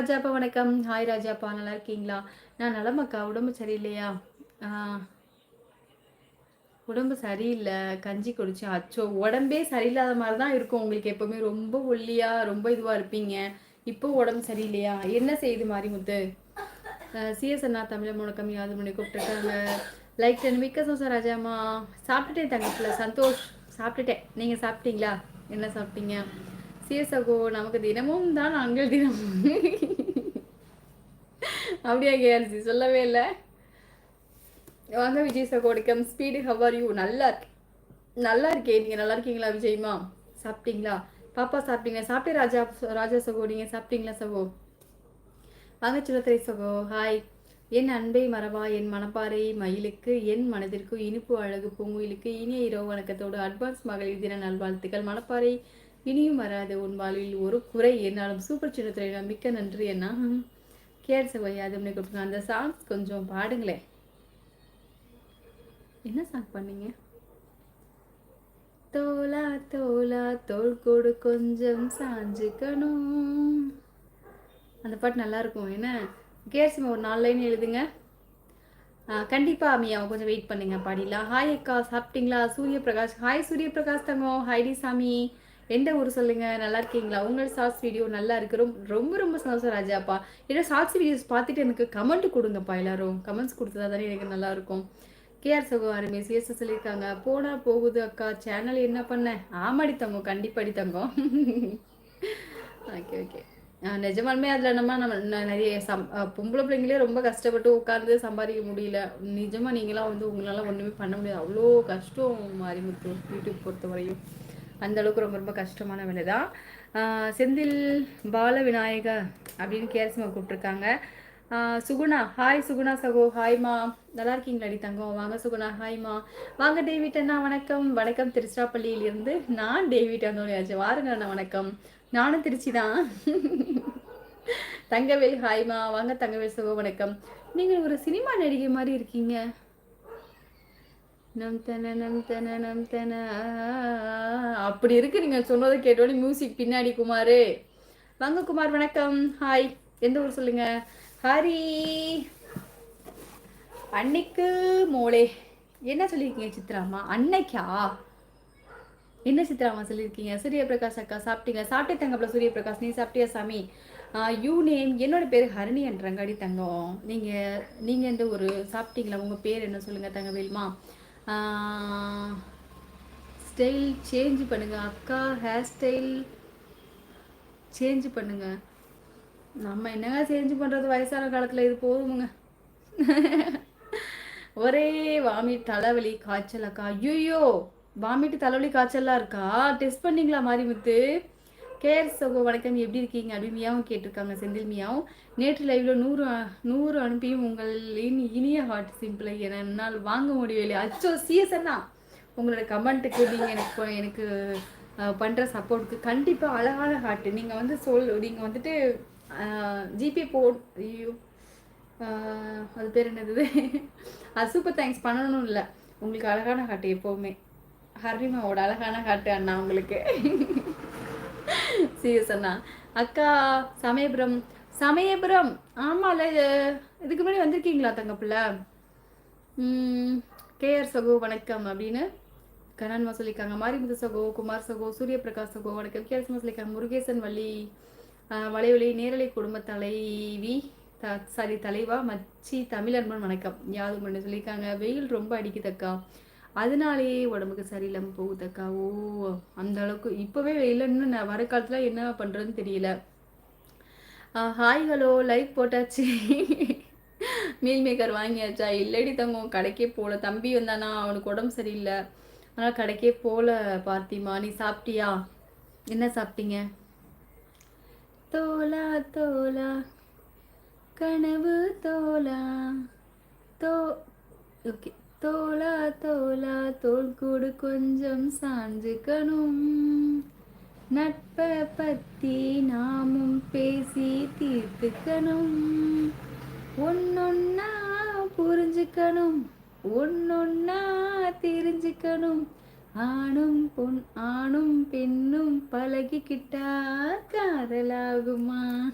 ராஜாப்பா வணக்கம். ஹாய் ராஜாப்பா நல்லா இருக்கீங்களா? நான் நலமக்கா உடம்பு சரியில்லையா? உடம்பு சரியில்லை. கஞ்சி குடிச்சேன் அச்சோ உடம்பே சரியில்லாத மாதிரி தான் இருக்கும் உங்களுக்கு எப்போவுமே. ரொம்ப ஒல்லியாக ரொம்ப இதுவாக இருப்பீங்க. இப்போ உடம்பு சரியில்லையா? என்ன செய்யுது மாரிமுத்து? சிஎஸ் அண்ணா தமிழ முழக்கம் யாது மணி கூப்பிட்டுருக்காங்க? லைக் டென் மிக்க சோசா ராஜாமா சாப்பிட்டுட்டேன் தங்கத்தில் சந்தோஷ் சாப்பிட்டுட்டேன். நீங்கள் சாப்பிட்டீங்களா? என்ன சாப்பிட்டீங்க? சிஎஸ் நமக்கு தினமும் தான் நாங்கள் தினமும். அப்படியா கேஆர்சி சொல்லவே இல்லை. வாங்க விஜய் சகோடிக்கம் ஸ்பீடு ஹவர் யூ நல்லா இருக்கு. நல்லா இருக்கேன் நீங்கள் நல்லா இருக்கீங்களா விஜய்மா? சாப்பிட்டீங்களா? பாப்பா சாப்பிட்டீங்க சாப்பிட்டே ராஜா ராஜா சகோ நீங்கள் சாப்பிட்டீங்களா சகோ வாங்க சின்னத்திரை சகோ ஹாய் என் அன்பை மரபா என் மனப்பாறை மயிலுக்கு என் மனதிற்கு இனிப்பு அழகு பூங்குயிலுக்கு இனிய இரவு வணக்கத்தோடு அட்வான்ஸ் மகளிர் தின நல்வாழ்த்துக்கள். மனப்பாறை இனியும் வராது உன் வாழ்வில் ஒரு குறை. என்னாலும் சூப்பர் சின்னத்திரை மிக்க நன்றி என்ன கேர் சகோ யாதும்னு கொடுத்துருங்க அந்த சாங்ஸ் கொஞ்சம் பாடுங்களேன் என்ன சாங் பண்ணீங்க? தோலா தோலா தோல் கொடு கொஞ்சம் சாஞ்சுக்கணும். அந்த பாட்டு நல்லா இருக்கும் என்ன கேர்சிமா ஒரு நாலு லைன் எழுதுங்க. கண்டிப்பாக அம்மியா கொஞ்சம் வெயிட் பண்ணுங்க. பாடிலாம் ஹாய் அக்கா சாப்பிட்டீங்களா? சூரிய பிரகாஷ் ஹாய் சூரிய பிரகாஷ் தங்கம் ஹைடி சாமி. எந்த ஊர் சொல்லுங்க? நல்லா இருக்கீங்களா? உங்கள் ஷார்ட்ஸ் வீடியோ நல்லா இருக்கு. ரொம்ப ரொம்ப ரொம்ப சந்தோஷம் ராஜாப்பா. ஏன்னா ஷார்ட்ஸ் வீடியோஸ் பார்த்துட்டு எனக்கு கமெண்ட் கொடுங்கப்பா எல்லாரும். கமெண்ட்ஸ் கொடுத்தா தானே எனக்கு நல்லா இருக்கும். கேஆர் சகோ அருமை சிஎஸ் சொல்லியிருக்காங்க. போனா போகுது அக்கா. சேனல் என்ன பண்ண? ஆமாடி தங்கம். கண்டிப்பாடி தங்கம். ஓகே ஓகே நிஜமாலுமே அதில் நம்ம நம்ம நிறைய சம் பொம்பளை பிள்ளைங்களே ரொம்ப கஷ்டப்பட்டு உட்காந்து சம்பாதிக்க முடியல. நிஜமாக நீங்களாம் வந்து உங்களால் ஒன்றுமே பண்ண முடியாது. அவ்வளோ கஷ்டம் மாறிமுத்து யூடியூப் பொறுத்த வரையும் அந்த அளவுக்கு ரொம்ப ரொம்ப கஷ்டமான வேலை தான் செந்தில் பால விநாயக அப்படின்னு கேரசிமா கூப்பிட்ருக்காங்க சுகுணா ஹாய் சுகுணா சகோ ஹாய்மா நல்லா இருக்கீங்களாடி தங்கம்? வாங்க சுகுணா ஹாய்மா வாங்க டேவிட் அண்ணா வணக்கம். வணக்கம் திருச்சிராப்பள்ளியிலிருந்து. நான் டேவிட் அண்ணோனியாச்சு வாருங்க அண்ணா வணக்கம். நானும் திருச்சி தான் தங்கவேல் ஹாய்மா வாங்க தங்கவேல் சகோ வணக்கம். நீங்கள் ஒரு சினிமா நடிகை மாதிரி இருக்கீங்க. நம் தன நம் தன நம் தன. அப்படி இருக்கு நீங்க சொன்னதை கேட்டோட மியூசிக் பின்னாடி குமார். வாங்க குமார் வணக்கம். ஹாய் எந்த ஊர் சொல்லுங்க? ஹரி. அன்னைக்கு மோளே. என்ன சொல்லியிருக்கீங்க சித்ராமா? அன்னைக்கா? என்ன சித்ராமா சொல்லியிருக்கீங்க? சூரியபிரகாஷ் அக்கா சாப்பிட்டீங்க. சாப்பிட்டே தங்கப்பல சூரியபிரகாஷ். நீ சாப்பிட்டியா சாமி? யூ நேம் என்னோட பேர் ஹரணி என்றங்காடி தங்கம். நீங்கள் நீங்கள் எந்த ஒரு சாப்பிட்டீங்களா? உங்கள் பேர் என்ன சொல்லுங்கள் தங்கவேல்மா? ஸ்டைல் சேஞ்ச் பண்ணுங்கள் அக்கா ஹேர் ஸ்டைல் சேஞ்ச் பண்ணுங்கள் நம்ம என்னங்க சேஞ்ச் பண்ணுறது வயசான காலத்தில் இது போதுமுங்க. ஒரே வாமிட் தலைவலி காய்ச்சல் அக்கா. ஐயோ வாமிட்டு தலைவலி காய்ச்சல்லாம் இருக்கா? டெஸ்ட் பண்ணிங்களா மாரிமுத்து? கேர் சகோ வணக்கம். எப்படி இருக்கீங்க? அப்படி மியாவும் கேட்டிருக்காங்க. செந்தில் மியாவும். நேற்று லைவ்ல நூறு நூறு அனுப்பியும் உங்களின் இனிய ஹார்ட் சிம்பிளை என்னால் வாங்க முடியவில்லை. அச்சோ சிஎஸ்என்னா உங்களோட கமெண்ட்டுக்கு நீங்கள் எனக்கு எனக்கு பண்ணுற சப்போர்ட்டுக்கு கண்டிப்பாக அழகான ஹார்ட்டு நீங்கள் வந்து சொல் நீங்கள் வந்துட்டு ஜிபே போ ஐயோ அது பேர் என்னது? அது சூப்பர் தேங்க்ஸ் பண்ணணும் இல்லை. உங்களுக்கு அழகான ஹாட்டு எப்போவுமே. ஹரிமாவோட அழகான ஹாட்டு அண்ணா உங்களுக்கு. சீரியஸ் அண்ணா அக்கா சமயபுரம் சமயபுரம். ஆமாம்ல இதுக்கு முன்னாடி வந்திருக்கீங்களா தங்கப்பிள்ள கேஆர் சகோ வணக்கம் அப்படின்னு. கண்ணன்மா சொல்லியிருக்காங்க மாரிமுத்து சகோ குமார் சகோ சூரிய பிரகாஷ் சகோ வணக்கம். கேஆர் சொல்லியிருக்காங்க முருகேசன் வள்ளி வளைவலி நேரலை குடும்ப தலைவி த சாரி தலைவா மச்சி தமிழன்பன் வணக்கம். யாரும் சொல்லியிருக்காங்க வெயில் ரொம்ப அடிக்குதக்கா அதனாலேயே உடம்புக்கு சரியில்லாமல் போகுதுக்கா ஓ அந்த அளவுக்கு. இப்போவே வெயில் இன்னும் நான் வர காலத்தில் என்ன பண்ணுறதுன்னு தெரியல. ஹாய் ஹலோ லைக் போட்டாச்சு. மீல் மேக்கர் வாங்கியாச்சா? இல்லடி தங்கம் கடைக்கே போகல தம்பி வந்தானா? அவனுக்கு உடம்பு சரியில்லை. ஆனால் கடைக்கே போகல பார்த்திமா. நீ சாப்பிட்டியா? என்ன சாப்பிட்டீங்க? தோலா தோலா. கனவு தோலா. தோ ஓகே. தோலா தோலா தோல் கூடு கொஞ்சம் சாஞ்சுக்கணும். நட்பை பத்தி நாமும் பேசி தீர்த்துக்கணும். ஒன்னொன்னா புரிஞ்சுக்கணும். ஒன்னொன்னா தெரிஞ்சுக்கணும். ஆணும் பொன் ஆணும் பெண்ணும் பழகிக்கிட்டா காதலாகுமா?